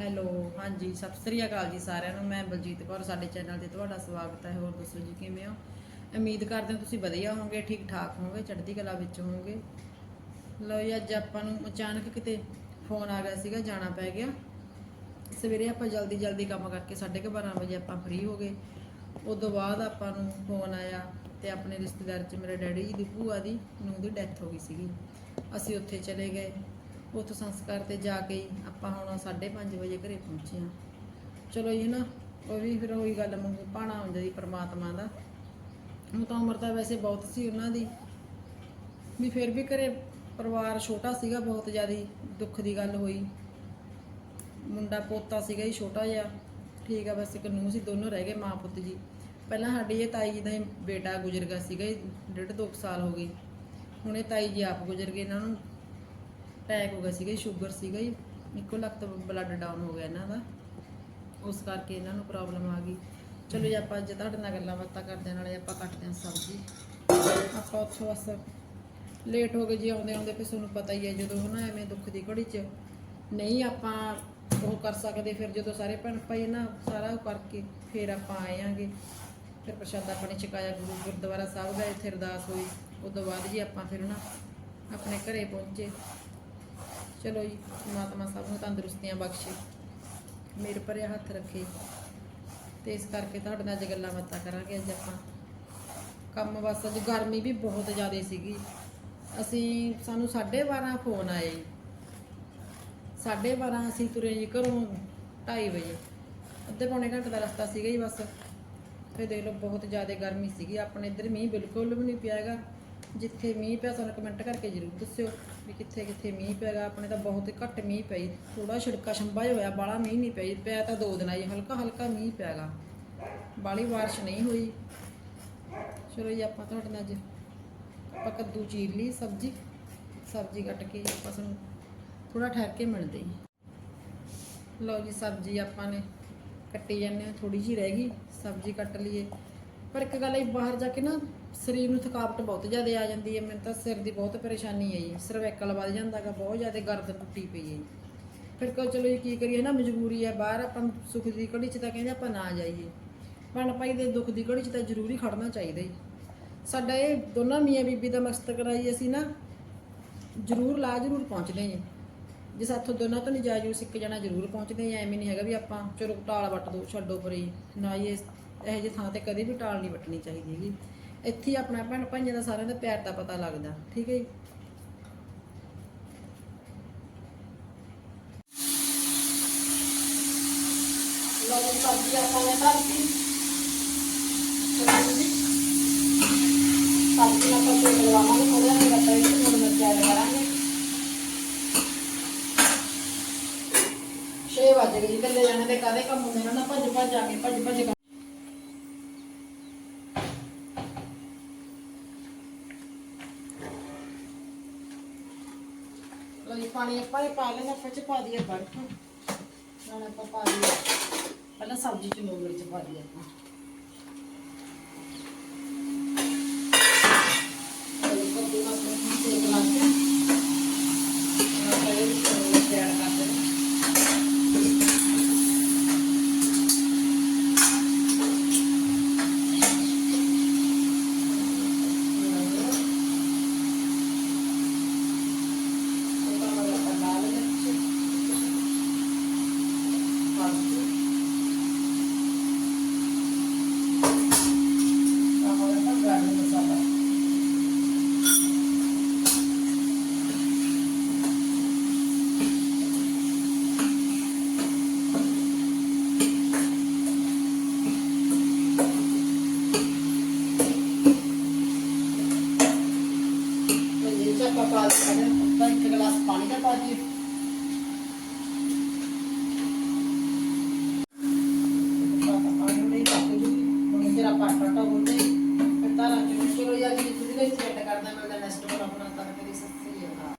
Hello, ਹਾਂਜੀ, ਸਤਿ ਸ੍ਰੀ ਅਕਾਲ ਜੀ ਸਾਰਿਆਂ ਨੂੰ। ਮੈਂ ਬਲਜੀਤ ਕੌਰ, ਸਾਡੇ ਚੈਨਲ ਤੇ ਤੁਹਾਡਾ ਸਵਾਗਤ ਹੈ। ਹੋਰ ਦੱਸੋ ਜੀ, ਕਿਵੇਂ ਹੋ? ਉਮੀਦ ਕਰਦੇ ਹਾਂ ਤੁਸੀਂ ਵਧੀਆ ਹੋਵੋਗੇ ਠੀਕ ਠਾਕ ਹੋਵੋਗੇ, ਚੜ੍ਹਦੀ ਕਲਾ ਵਿੱਚ ਹੋਵੋਗੇ। ਲਓ ਜੀ, ਅੱਜ ਆਪਾਂ ਨੂੰ ਅਚਾਨਕ ਕਿਤੇ ਫੋਨ ਆ ਗਿਆ ਸੀਗਾ, ਜਾਣਾ ਪੈ ਗਿਆ। ਸਵੇਰੇ ਆਪਾਂ ਜਲਦੀ ਜਲਦੀ ਕੰਮ ਕਰਕੇ 12:30 ਵਜੇ ਆਪਾਂ ਫ੍ਰੀ ਹੋ ਗਏ। ਉਦੋਂ ਬਾਅਦ ਆਪਾਂ ਨੂੰ ਫੋਨ ਆਇਆ ਤੇ ਆਪਣੇ ਰਿਸ਼ਤੇਦਾਰ ਚ ਮੇਰੇ ਡੈਡੀ ਜੀ ਦੀ ਭੂਆ ਦੀ ਨੂੰ ਦੀ ਡੈਥ ਹੋ ਗਈ ਸੀਗੀ। ਅਸੀਂ ਉੱਥੇ ਚਲੇ ਗਏ। ਉੱਥੋਂ ਸੰਸਕਾਰ ਤੇ ਜਾ ਕੇ ਹੀ ਆਪਾਂ ਹੁਣ 5:30 ਵਜੇ ਘਰੇ ਪਹੁੰਚੇ ਹਾਂ। ਚਲੋ ਜੀ ਨਾ ਉਹ ਵੀ ਫਿਰ ਉਹੀ ਗੱਲ ਮੰਗੂ ਪਾਣਾ ਹੁੰਦਾ ਜੀ ਪ੍ਰਮਾਤਮਾ ਦਾ। ਹੁਣ ਤਾਂ ਉਮਰ ਤਾਂ ਵੈਸੇ ਬਹੁਤ ਸੀ ਉਹਨਾਂ ਦੀ। ਵੀ ਫਿਰ ਵੀ ਘਰੇ ਪਰਿਵਾਰ ਛੋਟਾ ਸੀਗਾ ਬਹੁਤ ਜ਼ਿਆਦਾ ਦੁੱਖ ਦੀ ਗੱਲ ਹੋਈ। ਮੁੰਡਾ ਪੋਤਾ ਸੀਗਾ ਜੀ ਛੋਟਾ ਜਿਹਾ। ਠੀਕ ਆ ਬਸ ਇੱਕ ਨੂੰਹ ਸੀ ਦੋਨੋਂ ਰਹਿ ਗਏ ਮਾਂ ਪੁੱਤ ਜੀ। ਪਹਿਲਾਂ ਸਾਡੀ ਇਹ ਤਾਈ ਜੀ ਦਾ ਹੀ ਬੇਟਾ ਗੁਜ਼ਰ ਗਿਆ ਸੀਗਾ ਜੀ, ਡੇਢ ਦੋ ਕੁ ਸਾਲ ਹੋ ਗਏ। ਹੁਣ ਇਹ ਤਾਈ ਜੀ ਆਪ ਗੁਜ਼ਰ ਗਏ ਇਹਨਾਂ ਨੂੰ ਅਟੈਕ ਹੋ ਗਿਆ ਸੀਗਾ ਸ਼ੂਗਰ ਸੀਗਾ ਜੀ। ਇੱਕੋ ਲੱਖ ਤੋਂ ਬਲੱਡ ਡਾਊਨ ਹੋ ਗਿਆ ਇਹਨਾਂ ਦਾ। ਉਸ ਕਰਕੇ ਇਹਨਾਂ ਨੂੰ ਪ੍ਰੋਬਲਮ ਆ ਗਈ। ਚਲੋ ਜੀ ਆਪਾਂ ਅੱਜ ਤੁਹਾਡੇ ਨਾਲ ਗੱਲਾਂ ਬਾਤਾਂ ਕਰਦੇ ਹਾਂ, ਨਾਲੇ ਆਪਾਂ ਕੱਟਦੇ ਹਾਂ ਸਬਜ਼ੀ। ਆਪਾਂ ਉੱਥੋਂ ਬਸ ਲੇਟ ਹੋ ਗਏ ਜੀ ਆਉਂਦੇ ਆਉਂਦੇ ਫਿਰ ਤੁਹਾਨੂੰ ਪਤਾ ਹੀ ਹੈ ਜਦੋਂ ਹਨਾ ਐਵੇਂ ਦੁੱਖ ਦੀ ਘੜੀ 'ਚ ਨਹੀਂ ਆਪਾਂ ਉਹ ਕਰ ਸਕਦੇ ਫਿਰ ਜਦੋਂ ਸਾਰੇ ਭੈਣ ਭਾਈ ਨਾ ਸਾਰਾ ਉਹ ਕਰਕੇ ਫਿਰ ਆਪਾਂ ਆਏ ਆਂਗੇ ਫਿਰ ਪ੍ਰਸ਼ਾਦਾ ਪਾਣੀ ਛਕਾਇਆ ਗੁਰੂ ਗੁਰਦੁਆਰਾ ਸਾਹਿਬ ਦਾ ਇੱਥੇ ਅਰਦਾਸ ਹੋਈ। ਉਸ ਤੋਂ ਬਾਅਦ ਜੀ ਆਪਾਂ ਫਿਰ ਨਾ ਆਪਣੇ ਘਰੇ ਪਹੁੰਚੇ। ਚਲੋ ਜੀ, ਪਰਮਾਤਮਾ ਸਭ ਨੂੰ ਤੰਦਰੁਸਤੀਆਂ ਬਖਸ਼ੇ। ਮੇਰੇ ਪਰੇ ਹੱਥ ਰੱਖੇ। ਤੇ ਇਸ ਕਰਕੇ ਤੁਹਾਡੇ ਨਾਲ ਅੱਜ ਗੱਲਾਂ ਬਾਤਾਂ ਕਰਾਂਗੇ ਅੱਜ ਆਪਾਂ। ਕੰਮ ਬਸ ਅੱਜ ਗਰਮੀ ਵੀ ਬਹੁਤ ਜ਼ਿਆਦਾ ਸੀਗੀ। ਅਸੀਂ, ਸਾਨੂੰ 12:30 ਫੋਨ ਆਏ 12:30 ਅਸੀਂ ਤੁਰੇ ਜੀ ਘਰੋਂ 2:30 ਵਜੇ। ਅੱਧੇ ਪੌਣੇ ਘੰਟੇ ਦਾ ਰਸਤਾ ਸੀਗਾ ਜੀ ਬਸ। ਫਿਰ ਦੇਖ ਲਓ, ਬਹੁਤ ਜ਼ਿਆਦਾ ਗਰਮੀ ਸੀਗੀ। ਆਪਣੇ ਇੱਧਰ ਮੀਂਹ ਬਿਲਕੁਲ ਵੀ ਨਹੀਂ ਪਿਆ ਹੈਗਾ। ਜਿੱਥੇ ਮੀਂਹ ਪਿਆ ਸਾਨੂੰ ਕਮੈਂਟ ਕਰਕੇ ਜ਼ਰੂਰ ਦੱਸਿਓ ਵੀ ਕਿੱਥੇ ਕਿੱਥੇ ਮੀਂਹ ਪਿਆਗਾ। ਆਪਣੇ ਤਾਂ ਬਹੁਤ ਘੱਟ ਮੀਂਹ ਪਈ। ਥੋੜਾ ਛਿੜਕਾ ਛੰਬਾ ਜਿਹਾ ਹੋਇਆ ਬਾਲਾ ਮੀਂਹ ਨਹੀਂ ਪਈ। ਪਿਆ ਤਾਂ ਦੋ ਦਿਨ ਆਈ ਹਲਕਾ ਹਲਕਾ ਮੀਂਹ ਪਿਆਗਾ। ਬਾਲੀ ਬਾਰਿਸ਼ ਨਹੀਂ ਹੋਈ। ਚਲੋ ਜੀ, ਆਪਾਂ ਤੁਹਾਡੇ ਨਾਲ ਅੱਜ ਆਪਾਂ ਕੱਦੂ ਚੀਰ ਲਈ ਸਬਜ਼ੀ। ਸਬਜ਼ੀ ਕੱਟ ਕੇ ਆਪਾਂ ਸਾਨੂੰ ਥੋੜਾ ਠਹਿਰ ਕੇ ਮਿਲਦੇ ਹਾਂ ਲਓ ਜੀ, ਸਬਜ਼ੀ ਆਪਾਂ ਨੇ ਕੱਟੀ ਜਾਂਦੇ ਹਾਂ। ਥੋੜੀ ਜਿਹੀ ਰਹਿ ਗਈ। ਸਬਜ਼ੀ ਕੱਟ ਲਈਏ। ਪਰ ਇੱਕ ਗੱਲ ਹੈ ਬਾਹਰ ਜਾ ਕੇ ਨਾ ਸਰੀਰ ਨੂੰ ਥਕਾਵਟ ਬਹੁਤ ਜ਼ਿਆਦਾ ਆ ਜਾਂਦੀ ਹੈ, ਮੈਨੂੰ ਤਾਂ ਸਿਰ ਦੀ ਬਹੁਤ ਪਰੇਸ਼ਾਨੀ ਹੈ ਜੀ। ਸਰਵੈਕਲ ਵੱਧ ਜਾਂਦਾਗਾ ਬਹੁਤ ਜ਼ਿਆਦਾ ਗਰਦ ਟੁੱਟੀ ਪਈ ਹੈ ਜੀ। ਫਿਰ ਕਹੋ ਚਲੋ ਜੀ, ਕੀ ਕਰੀਏ ਨਾ, ਮਜਬੂਰੀ ਹੈ ਬਾਹਰ, ਆਪਾਂ ਨੂੰ ਸੁੱਖ ਦੀ ਘੜੀ 'ਚ ਤਾਂ ਕਹਿੰਦੇ ਆਪਾਂ ਨਾ ਜਾਈਏ। ਭੈਣ ਭਾਈ ਦੇ ਦੁੱਖ ਦੀ ਘੜੀ 'ਚ ਤਾਂ ਜ਼ਰੂਰੀ ਖੜਨਾ ਚਾਹੀਦਾ ਜੀ। ਸਾਡਾ ਇਹ ਦੋਨਾਂ ਮੀਆਂ ਬੀਬੀ ਦਾ ਮਕਸਦ ਕਰਾਈ ਅਸੀਂ ਨਾ ਜ਼ਰੂਰ, ਲਾ ਜ਼ਰੂਰ ਪਹੁੰਚਦੇ ਜੀ। ਜੇ ਸਾਥੋਂ ਦੋਨਾਂ ਤੋਂ ਨਹੀਂ ਜਾਇਜ਼ ਉਸ ਇੱਕ ਜ਼ਰੂਰ ਪਹੁੰਚਦੇ ਐਵੇਂ ਨਹੀਂ ਹੈਗਾ ਵੀ ਆਪਾਂ ਚਲੋ ਟਾਲ ਵੱਟ ਦੋ, ਛੱਡੋ ਪਰੇ। ਨਾ ਹੀ ਇਹੋ ਜਿਹੀ ਥਾਂ ਤੇ ਕਦੇ ਵੀ ਟਾਲ ਨਹੀਂ ਵੱਟਣੀ ਚਾਹੀਦੀ ਹੈਗੀ। ਇੱਥੇ ਹੀ ਆਪਣਾ ਭੈਣ ਭਾਈਆਂ ਦਾ ਸਾਰਿਆਂ ਦਾ ਪਿਆਰ ਦਾ ਪਤਾ ਲੱਗਦਾ, ਠੀਕ ਹੈ ਜੀ? ਲਓ ਸਬਜ਼ੀ ਆਪਾਂ ਨੇ ਧਰਤੀ ਸਬਜ਼ੀ। ਆਪਾਂ ਤੇ ਲਵਾਵਾਂਗੇ ਥੋੜਾ ਜਿਹਾ ਰੱਤਾ ਵਿੱਚ ਥੋੜਾ ਮਿਰਚ ਐਡ ਕਰਾਂਗੇ। 6 ਵਜੇ ਗਏ ਕੱਲੇ ਜਾਣੇ ਤੇ ਕਾਦੇ ਕੰਮ ਹੁੰਦੇ ਨੇ? ਨਾ ਭੱਜ ਭੱਜ ਆ ਕੇ ਭੱਜ ਭੱਜ ਕਰ ਪਾਣੀ ਆਪਾਂ ਨੇ ਪਾ ਲੈਣਾ ਫਿਰ ਚ ਪਾ ਦਈਏ ਬਰਫ। ਨਾਲ ਆਪਾਂ ਪਾ ਦਈਏ। ਪਹਿਲਾਂ ਸਬਜ਼ੀ ਚ ਨੂਨ ਮਿਰਚ ਪਾ ਦਈਏ ਆਪਾਂ। ਪਾ ਦੇ ਇੱਕ ਗਲਾਸ ਪਾਣੀ ਦਾ ਪਾ ਦੇ